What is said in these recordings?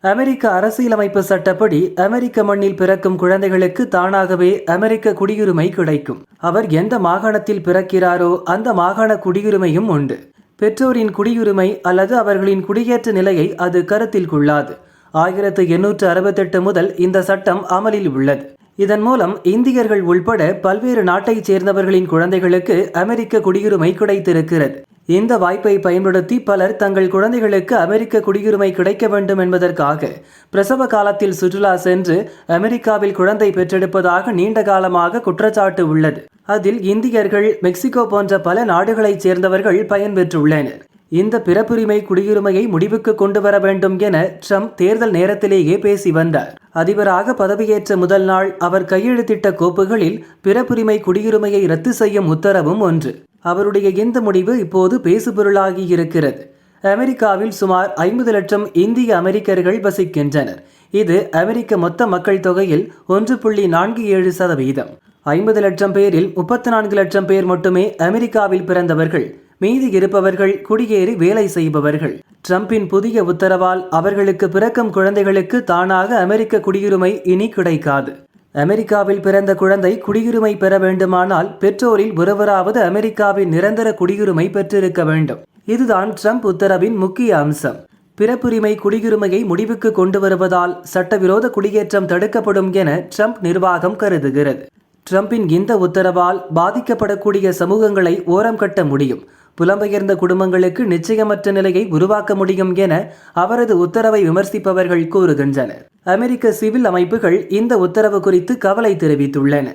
அமெரிக்க அரசியலமைப்பு சட்டப்படி அமெரிக்க மண்ணில் பிறக்கும் குழந்தைகளுக்கு தானாகவே அமெரிக்க குடியுரிமை கிடைக்கும். அவர் எந்த மாகாணத்தில் பிறக்கிறாரோ அந்த மாகாண குடியுரிமையும் உண்டு. பெற்றோரின் குடியுரிமை அல்லது அவர்களின் குடியேற்ற நிலையை அது கருத்தில் கொள்ளாது. ஆயிரத்து எண்ணூற்று அறுபத்தெட்டு முதல் இந்த சட்டம் அமலில் உள்ளது. இதன் மூலம் இந்தியர்கள் உள்பட பல்வேறு நாட்டைச் சேர்ந்தவர்களின் குழந்தைகளுக்கு அமெரிக்க குடியுரிமை கிடைத்திருக்கிறது. இந்த வாய்ப்பை பயன்படுத்தி பலர் தங்கள் குழந்தைகளுக்கு அமெரிக்க குடியுரிமை கிடைக்க வேண்டும் என்பதற்காக பிரசவ காலத்தில் சுற்றுலா சென்று அமெரிக்காவில் குழந்தை பெற்றெடுப்பதாக நீண்ட காலமாக குற்றச்சாட்டு உள்ளது. அதில் இந்தியர்கள் மெக்சிகோ போன்ற பல நாடுகளைச் சேர்ந்தவர்கள் பயன்பெற்றுள்ளனர் இந்த பிறப்புரிமை குடியுரிமையை முடிவுக்கு கொண்டு வர வேண்டும் என ட்ரம்ப் தேர்தல் நேரத்திலேயே பேசி வந்தார். அதிபராக பதவியேற்ற முதல் நாள் அவர் கையெழுத்திட்ட கோப்புகளில் பிறப்புரிமை குடியுரிமையை ரத்து செய்யும் உத்தரவும் ஒன்று. அவருடைய இந்த முடிவு இப்போது பேசுபொருளாகி இருக்கிறது. அமெரிக்காவில் சுமார் ஐம்பது லட்சம் இந்திய அமெரிக்கர்கள் வசிக்கின்றனர். இது அமெரிக்க மொத்த மக்கள் தொகையில் ஒன்று புள்ளி நான்கு ஏழு சதவீதம். ஐம்பது லட்சம் பேரில் முப்பத்தி நான்கு லட்சம் பேர் மட்டுமே அமெரிக்காவில் பிறந்தவர்கள். மீதி இருப்பவர்கள் குடியேறி வேலை செய்பவர்கள். ட்ரம்பின் புதிய உத்தரவால் அவர்களுக்கு பிறக்கும் குழந்தைகளுக்கு தானாக அமெரிக்க குடியுரிமை இனி கிடைக்காது. அமெரிக்காவில் பிறந்த குழந்தை குடியுரிமை பெற வேண்டுமானால் பெற்றோரில் ஒருவராவது அமெரிக்காவின் நிரந்தர குடியுரிமை பெற்றிருக்க வேண்டும். இதுதான் ட்ரம்ப் உத்தரவின் முக்கிய அம்சம். பிறப்புரிமை குடியுரிமையை முடிவுக்கு கொண்டு வருவதால் சட்டவிரோத குடியேற்றம் தடுக்கப்படும் என ட்ரம்ப் நிர்வாகம் கருதுகிறது. ட்ரம்பின் இந்த உத்தரவால் பாதிக்கப்படக்கூடிய சமூகங்களை ஓரம் கட்ட முடியும். புலம்பெயர்ந்த குடும்பங்களுக்கு நிச்சயமற்ற நிலையை உருவாக்க முடியும் என அவரது உத்தரவை விமர்சிப்பவர்கள் கூறுகின்றனர். அமெரிக்க சிவில் அமைப்புகள் இந்த உத்தரவு குறித்து கவலை தெரிவித்துள்ளன.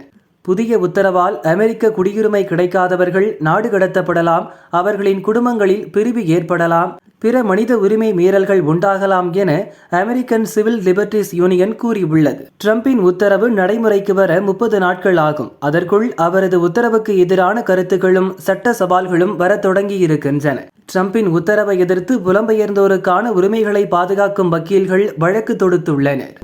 புதிய உத்தரவால் அமெரிக்க குடியுரிமை கிடைக்காதவர்கள் நாடு கடத்தப்படலாம் அவர்களின் குடும்பங்களில் பிரிவு ஏற்படலாம் பிற மனித உரிமை மீறல்கள் உண்டாகலாம் என அமெரிக்கன் சிவில் லிபர்டிஸ் யூனியன் கூறியுள்ளது. ட்ரம்பின் உத்தரவு நடைமுறைக்கு வர முப்பது நாட்கள் ஆகும். அதற்குள் அவரது உத்தரவுக்கு எதிரான கருத்துக்களும் சட்ட சவால்களும் வர தொடங்கியிருக்கின்றன. ட்ரம்பின் உத்தரவை எதிர்த்து புலம்பெயர்ந்தோருக்கான உரிமைகளை பாதுகாக்கும் வக்கீல்கள் வழக்கு தொடுத்துள்ளனர்.